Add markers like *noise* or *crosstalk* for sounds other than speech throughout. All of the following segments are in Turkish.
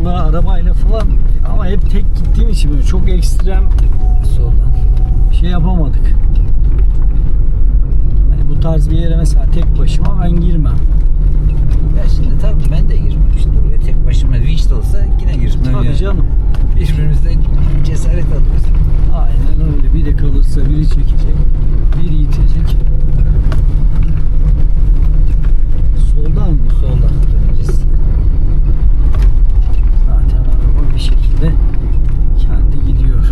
motorla, arabayla falan ama hep tek gittiğim için böyle çok ekstrem Soldan. şey yapamadık. Hani bu tarz bir yere mesela tek başıma ben girmem. Ya şimdi tabii ben de girmem şimdi oraya tek başıma vinç de olsa yine girmem Tabii yani. canım. Birbirimizden cesaret alıyoruz. Aynen öyle. Bir de kalırsa biri çekecek, biri itecek. Soldan mı? Soldan döneceğiz. Zaten araba bir şekilde kendi gidiyor.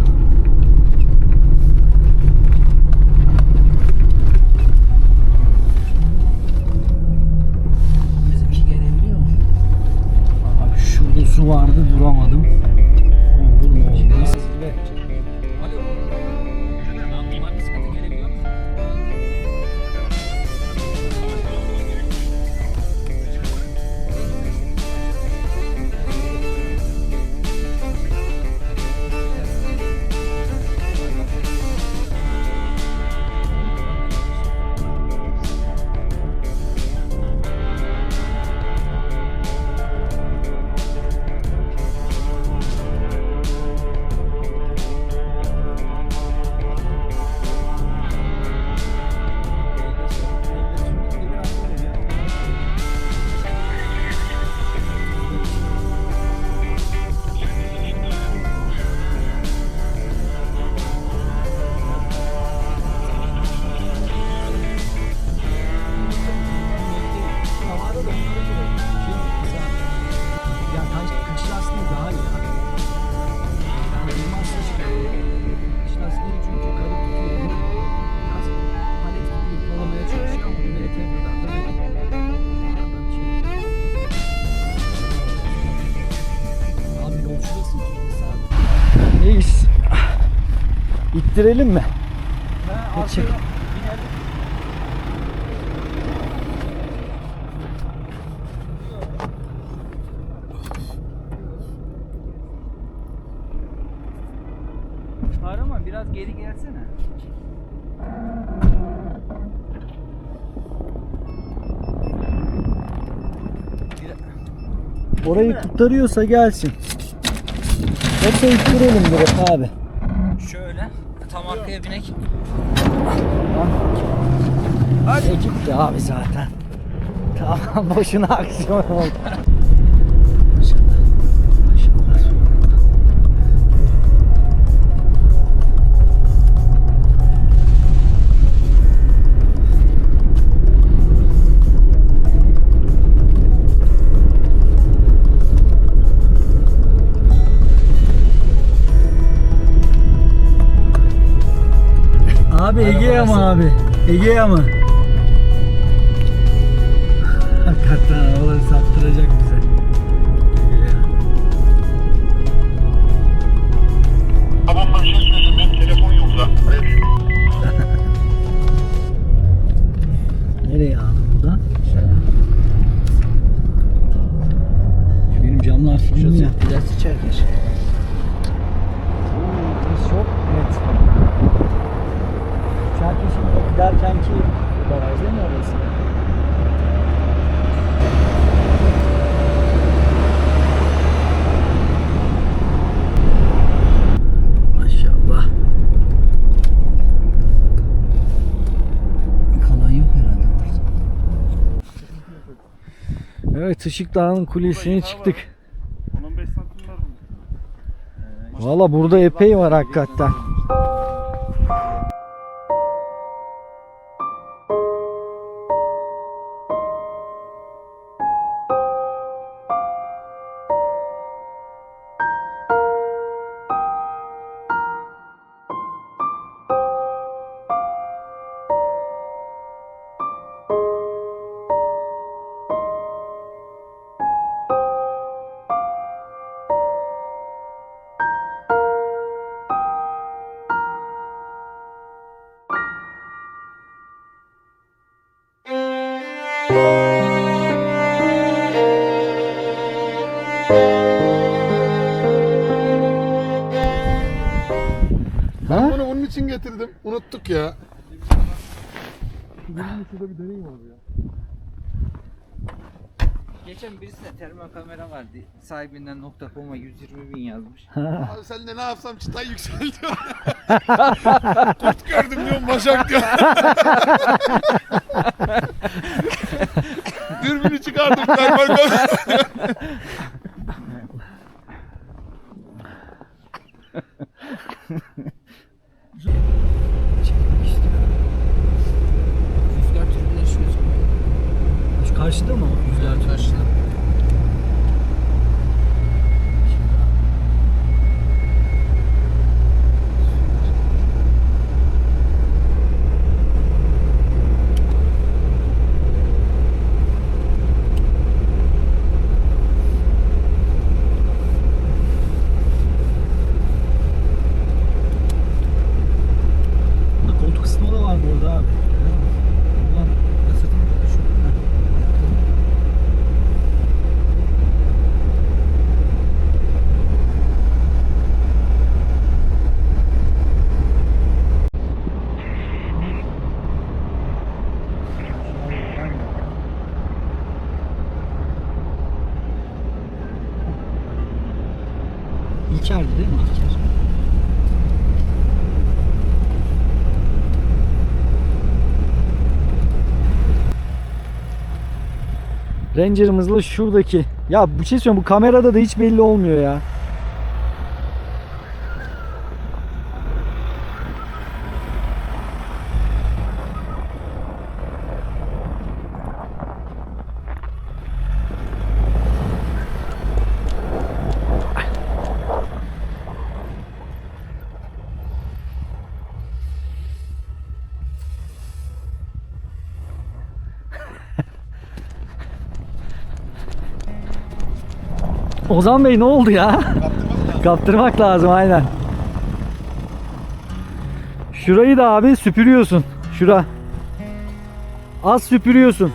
Bizimki gelebiliyor mu? Abi şurada su vardı duramadım. Neyiz? İttirelim mi? Geçecek. Kahraman biraz geri gelsene. Orayı kurtarıyorsa gelsin. Yoksa ittirelim direkt abi. Şöyle. Tam arkaya binek. Ekip de abi zaten. Tamam *laughs* boşuna aksiyon oldu. Abi Ege'ye mi abi? Ege'ye mi? Hakikaten arabaları saptıracak bize. Ege'ye. Babamla bir şey söyleyeceğim. Benim telefon yok da. *laughs* Nereye abi buradan? Şu Benim camlar filmli. Biraz içerker. Biz çok net. Çerkeş'in giderkenki baraj değil mi orası? Maşallah. Kalan yok herhalde burada. Evet Işık Dağı'nın kulesine çıktık. 15 santim var mı? Valla burada epey var hakikaten. İçin getirdim. Unuttuk ya. Şurada bir deneyim abi ya. Geçen birisinde termal kamera vardı. Sahibinden .com'a 120 bin yazmış. Abi sen de ne yapsam çıtayı yükseltiyor. *laughs* Kurt gördüm diyorum Başak diyor. *laughs* Dürbünü çıkardım termal *laughs* kamera. Çekmek istiyor. Rüzgar türbünü şu gözükmüyor. Şu karşıda mı? Rüzgar Karşıda. Burada koltuk ısıtma da var burada abi. Ulan ısıtma şu. İlker'di değil mi? İlker. Ranger'ımızla şuradaki. Ya bir şey söyleyeyim bu kamerada da hiç belli olmuyor ya. Ozan Bey ne oldu ya? Kaptırmak lazım aynen. Şurayı da abi süpürüyorsun. Şura. Az süpürüyorsun.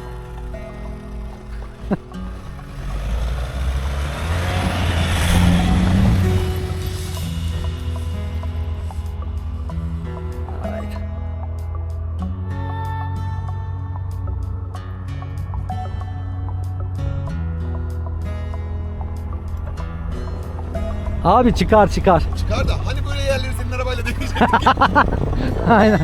Abi çıkar çıkar. Çıkar da hani böyle yerleri senin arabayla deneyecektik. *laughs* Aynen.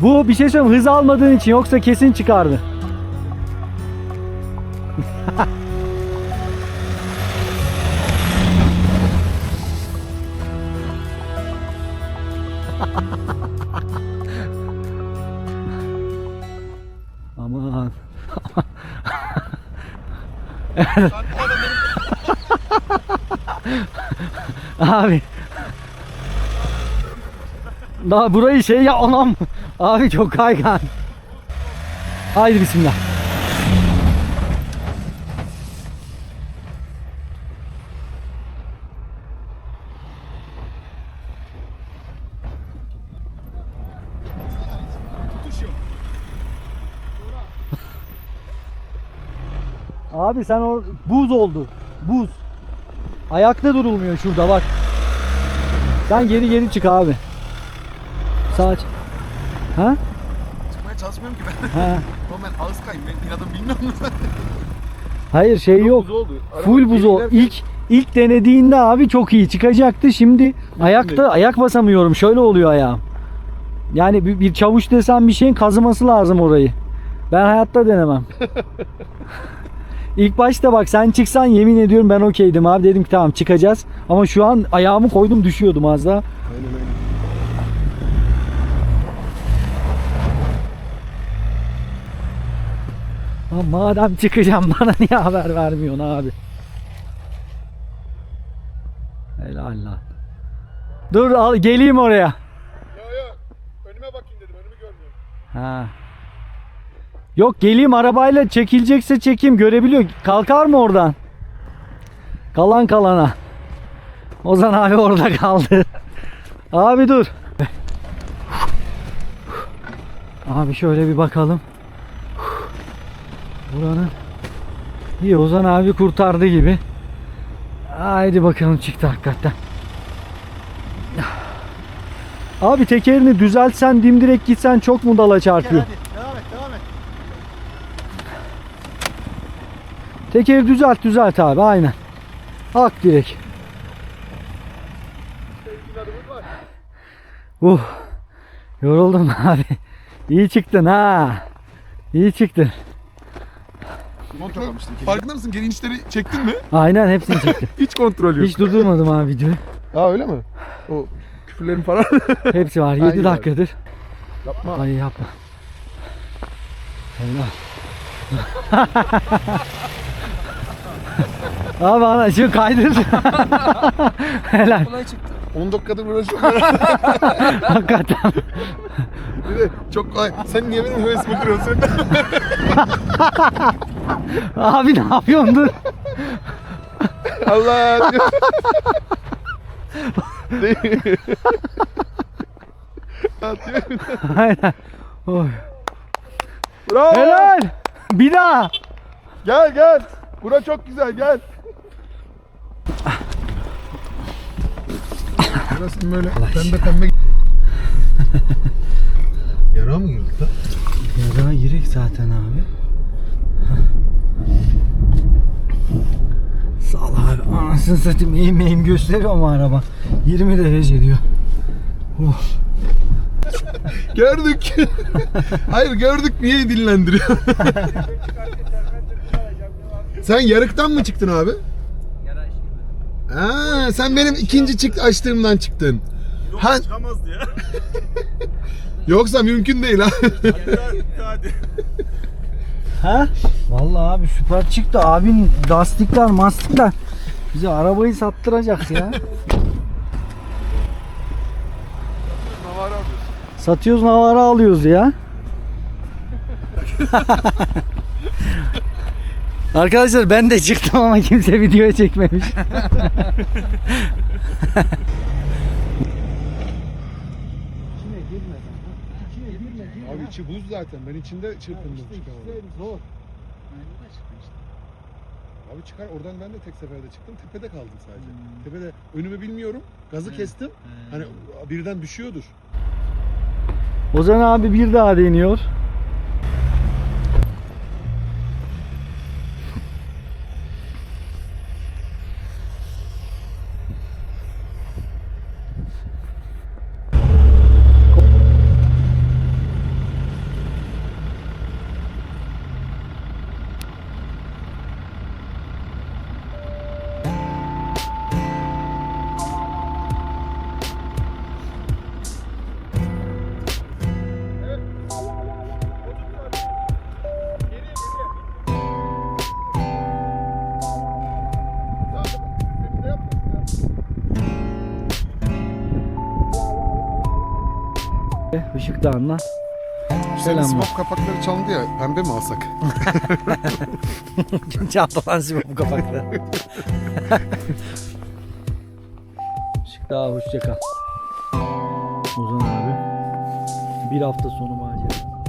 Bu bir şey söyleyeyim hız almadığın için yoksa kesin çıkardı. *laughs* Aman. *laughs* Abi. Daha burayı şey ya anam. Abi çok kaygan. Haydi bismillah. Abi sen o buz oldu. Buz. Ayakta durulmuyor şurada bak. Sen geri geri çık abi. Çık. Ha? Çıkmaya çalışmıyorum ki ben. Ha. *laughs* Oğlum ben ağız kayım. Ben inadım bilmiyorum musun? Hayır şey yok. oldu. Full buz o. İlk ilk denediğinde abi çok iyi çıkacaktı. Şimdi ayakta ayak basamıyorum. Şöyle oluyor ayağım. Yani bir, bir çavuş desem bir şeyin kazıması lazım orayı. Ben hayatta denemem. *laughs* İlk başta bak sen çıksan yemin ediyorum ben okeydim abi dedim ki tamam çıkacağız. Ama şu an ayağımı koydum düşüyordum az daha. Aynen aynen. Lan madem çıkacağım *laughs* bana niye haber vermiyorsun abi? Helal lan. Dur al geleyim oraya. Yo yo. Önüme bakayım dedim. Önümü görmüyorum. Ha. Yok geleyim arabayla çekilecekse çekeyim görebiliyor. Kalkar mı oradan? Kalan kalana. Ozan abi orada kaldı. abi dur. Abi şöyle bir bakalım. Buranın iyi Ozan abi kurtardı gibi. Haydi bakalım çıktı hakikaten. Abi tekerini düzeltsen dimdirek gitsen çok mu dala çarpıyor? Hadi Tekeri düzelt düzelt abi aynen. Ak direkt. Uh. Yoruldum *laughs* abi. İyi çıktın ha. İyi çıktın. Kontrol Farkında mısın? Geri inişleri çektin mi? Aynen hepsini çektim. *laughs* Hiç kontrol yok. Hiç durdurmadım abi videoyu. Aa öyle mi? O küfürlerin falan. *laughs* Hepsi var. 7 Aynen. dakikadır. Yapma. Ay yapma. Helal. Abi ana şu kaydır. *laughs* Helal. 10 dakikadır uğraşıyorum. *laughs* Hakikaten. Bir de çok kolay. Sen niye benim hevesimi kırıyorsun? *laughs* Abi ne yapıyorsun dur. Allah diyor. Atıyor. Aynen. Oy. Bravo. Helal. Bir daha. Gel gel. Bura çok güzel gel. Burası böyle pembe pembe. *laughs* Yara mı girdik lan? Yara girek zaten abi. Sağ ol abi. Anasını satayım eğim eğim gösteriyor ama araba. 20 derece diyor. Oh. *laughs* Gördük. *laughs* Hayır gördük niye dillendiriyor? sen yarıktan mı çıktın abi? Aa, sen benim ikinci çık açtığımdan çıktın. Ha, Çıkamazdı ya. *laughs* yoksa mümkün değil ha. Hadi. Ha? Vallahi abi süper çıktı. Abin lastikler mastikler. Bize arabayı sattıracak ya. *laughs* Satıyoruz navara alıyoruz ya. *laughs* Arkadaşlar ben de çıktım ama kimse video çekmemiş. Abi içi buz zaten. Ben içinde çırpındım çıkamadım. Zor. Abi çıkar oradan ben de tek seferde çıktım. Tepede kaldım sadece. Tepede önümü bilmiyorum. Gazı kestim. Hani birden düşüyordur. Ozan abi bir daha deniyor. Işık Dağı'ndan. Senin Selam. smoke kapakları çalındı ya. Pembe mi alsak? *laughs* Çantalan sibop kapakta. Işık Dağı hoşça kal. Ozan abi. Bir hafta sonu macera.